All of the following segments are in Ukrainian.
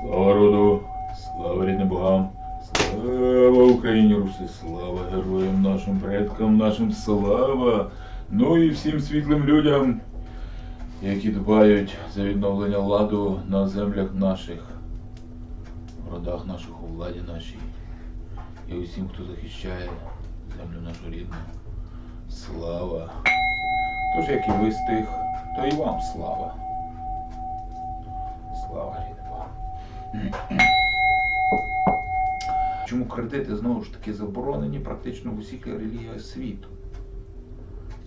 Слава роду, слава рідним богам, слава Україні Руси, слава героям нашим предкам, нашим слава. Ну і всім світлим людям, які дбають за відновлення ладу на землях наших, в родах наших, у владі нашій. І усім, хто захищає землю нашу рідну. Слава. Тож, як і ви з тих, то і вам слава. Слава богам. Чому кредити знову ж таки заборонені практично в усіх релігіях світу?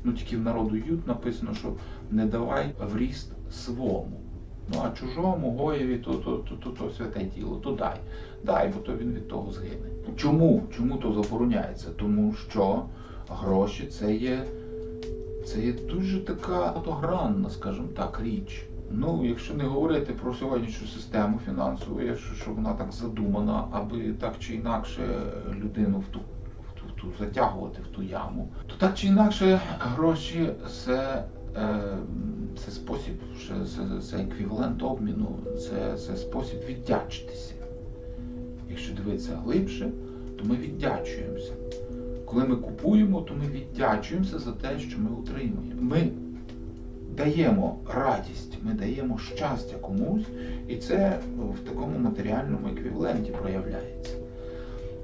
Ну тільки в народу ют написано, що не давай в ріст свому. Ну а чужому гоєві то, то, то, то, то святе діло, то дай. Дай, бо то він від того згине. Чому? Чому то забороняється? Тому що гроші це є, це є дуже така багатогранна, скажімо так, річ. Ну, якщо не говорити про сьогоднішню систему фінансову, якщо що вона так задумана, аби так чи інакше людину в ту, в ту, в ту затягувати в ту яму, то так чи інакше гроші це, е, це спосіб, це, це, еквівалент обміну, це, це спосіб віддячитися. Якщо дивитися глибше, то ми віддячуємося. Коли ми купуємо, то ми віддячуємося за те, що ми отримуємо. Ми даємо радість, ми даємо щастя комусь, і це в такому матеріальному еквіваленті проявляється.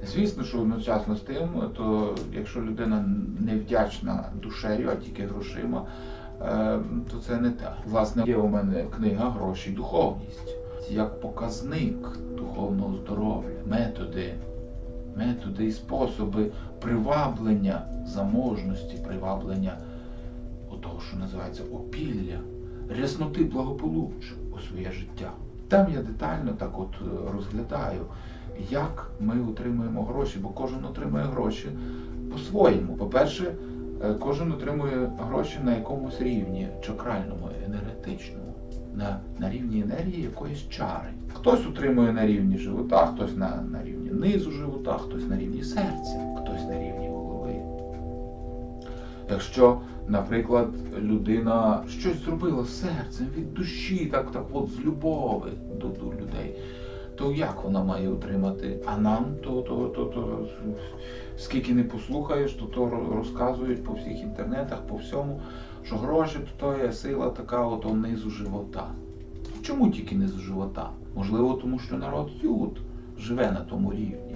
Звісно, що одночасно з тим, то якщо людина не вдячна душею, а тільки грошима, е, то це не те. Власне, є у мене книга Гроші духовність як показник духовного здоров'я, методи, методи і способи приваблення заможності, приваблення того, що називається опілля, рясноти благополуччя у своє життя. Там я детально так от е, розглядаю, як ми отримуємо гроші, бо кожен отримує гроші по-своєму. По-перше, е, кожен отримує гроші на якомусь рівні чакральному, енергетичному, на, на рівні енергії якоїсь чари. Хтось отримує на рівні живота, хтось на, на рівні низу живота, хтось на рівні серця, хтось на рівні. Якщо наприклад, людина щось зробила серцем від душі, так так от з любови до, до людей, то як вона має отримати? А нам то, то, то, то скільки не послухаєш, то то розказують по всіх інтернетах, по всьому, що гроші то, то є сила така от низу живота. Чому тільки низу живота? Можливо, тому що народ юд живе на тому рівні.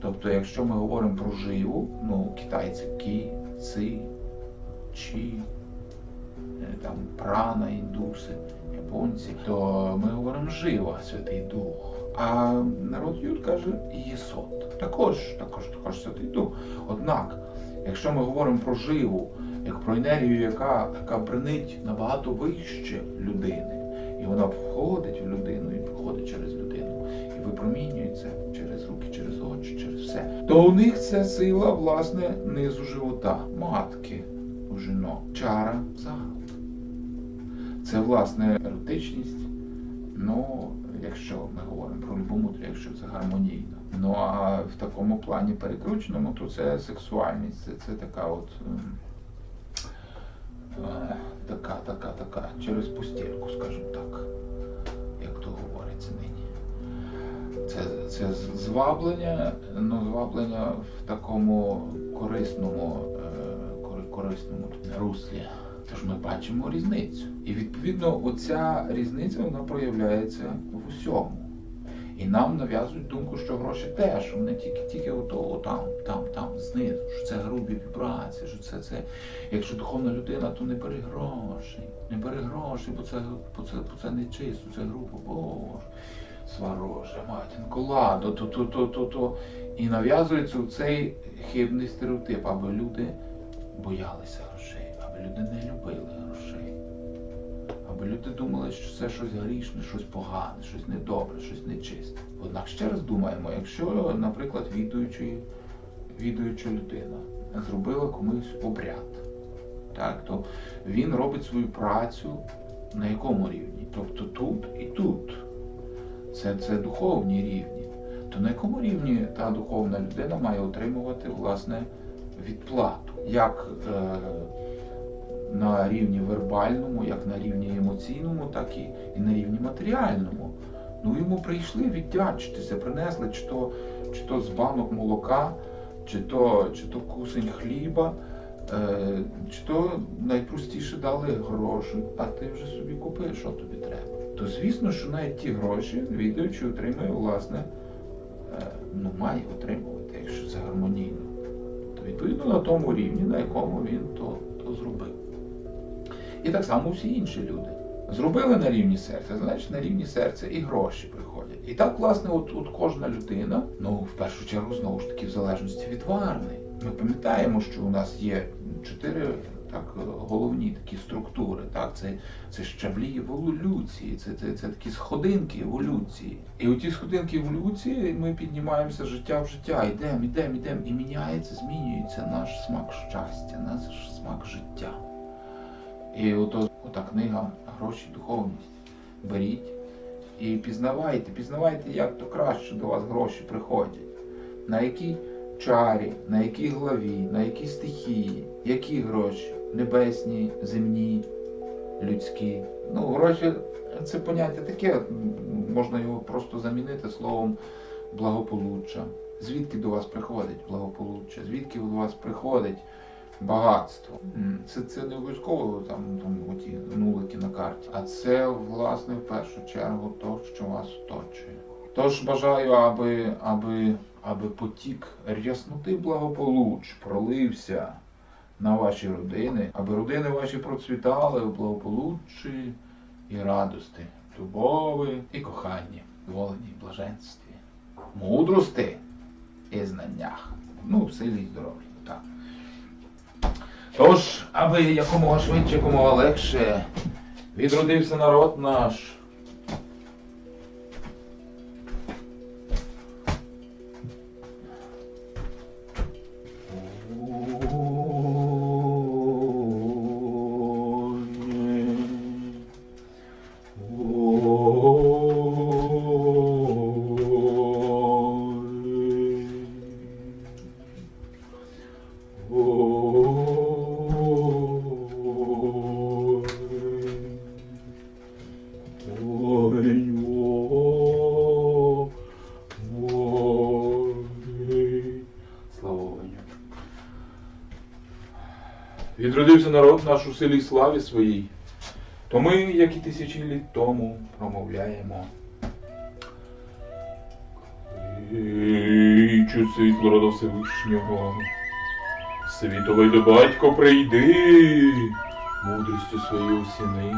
Тобто, якщо ми говоримо про живу, ну китайці кі, ци, чи там прана, індуси, японці, то ми говоримо жива Святий Дух. А народ Юд каже єсот. Також, також, також Святий Дух. Однак, якщо ми говоримо про живу, як про енергію, яка яка бренить набагато вище людини, і вона входить в людину і проходить через людину, і випромінюється через руки, через очі, через все, то у них це сила, власне, низу живота, матки у жінок. Чара загад. Це власне еротичність. Ну, якщо ми говоримо про любомудрі, якщо це гармонійно. Ну а в такому плані перекрученому, то це сексуальність, це, це така от е, така, така, така, через постільку, скажімо так, як то говориться нині. Це це зваблення, ну зваблення в такому корисному корисному руслі. Тож ми бачимо різницю. І відповідно оця різниця вона проявляється в усьому. І нам нав'язують думку, що гроші теж, вони тільки тільки ото, там, там, там, знизу, що це грубі вібрації, що це це. Якщо духовна людина, то не бери гроші, не бери гроші, бо це бо це, бо це не чисто, це грубо, боже, свароже, матінко, ладо, то, то, то, то, то. І нав'язується цей хибний стереотип, аби люди боялися грошей, аби люди не любили грошей, аби люди думали, що це щось грішне, щось погане, щось недобре, щось нечисте. Однак ще раз думаємо, якщо, наприклад, відуюча людина зробила комусь обряд, так, то він робить свою працю на якому рівні? Тобто тут і тут. Це, Це духовні рівні. То на якому рівні та духовна людина має отримувати власне відплату? як е, на рівні вербальному, як на рівні емоційному, так і, і на рівні матеріальному. Ну йому прийшли віддячитися, принесли чи то, чи то з банок молока, чи то, чи то кусень хліба, е, чи то найпростіше дали гроші, а ти вже собі купи, що тобі треба. То звісно, що навіть ті гроші віддаючи отримує, власне, е, ну має отримувати, якщо це гармонійно. То відповідно на тому рівні, на якому він то, то зробив. І так само всі інші люди. Зробили на рівні серця, значить на рівні серця і гроші приходять. І так, власне, от, от кожна людина, ну в першу чергу, знову ж таки, в залежності від варни. Ми пам'ятаємо, що у нас є чотири так, головні такі структури. Так? Це, це щаблі еволюції, це, це, це такі сходинки еволюції. І у ті сходинки еволюції ми піднімаємося життя в життя, йдемо, йдемо, йдемо, і міняється, змінюється наш смак щастя, наш смак життя. І ото ота книга Гроші духовність. Беріть і пізнавайте, пізнавайте, як то краще до вас гроші приходять. На якій чарі, на якій главі, на якій стихії, які гроші? Небесні, земні, людські. Ну, гроші це поняття таке, можна його просто замінити словом благополуччя. Звідки до вас приходить благополуччя? Звідки до вас приходить багатство? Це, це не обов'язково там, там оті нулики на карті, а це, власне, в першу чергу то, що вас оточує. Тож бажаю, аби, аби, аби потік рясноти благополуч пролився на ваші родини, аби родини ваші процвітали в благополуччі і радості, любові і коханні, волені блаженстві, мудрости і знаннях. Ну, в силі і здоров'ї. Так. Тож, аби якомога швидше, якомога легше відродився народ наш. Відродився народ наш у силі славі своїй, то ми, як і тисячі літ тому, промовляємо. Кличу світло рода Всевишнього, світовий до батько прийди, мудрістю своєю осіни,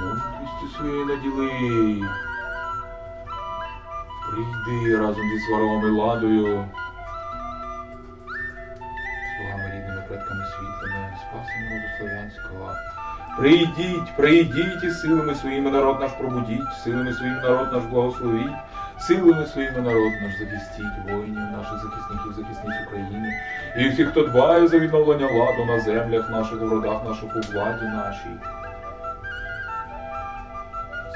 мудрістю своєю наділи. Прийди разом зі сваром і ладою, предками світлими, спасом роду славянського. Прийдіть, прийдіть і силами своїми народ наш пробудіть, силами своїм народ наш благословіть, силами своїми народ наш захистіть, воїнів наших захисників, захисниць України, і всіх, хто дбає за відновлення ладу на землях наших, у родах наших, у владі нашій.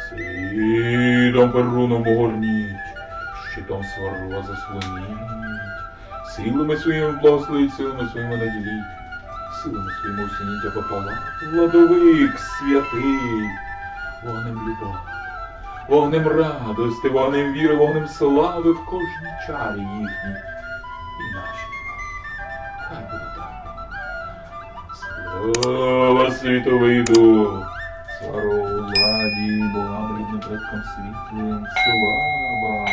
Свідом перуном огорніть, щитом сварова заслоніть, силами своїми благословіть, силами своїми наділіть, силами своїми осініть опопала, владовик святий, вогнем любов, вогнем радости, вогнем віри, вогнем слави в кожній чарі їхній і нашій. Хай буде так. Слава світовий дух! Слава владі, рідним предкам світлим, слава!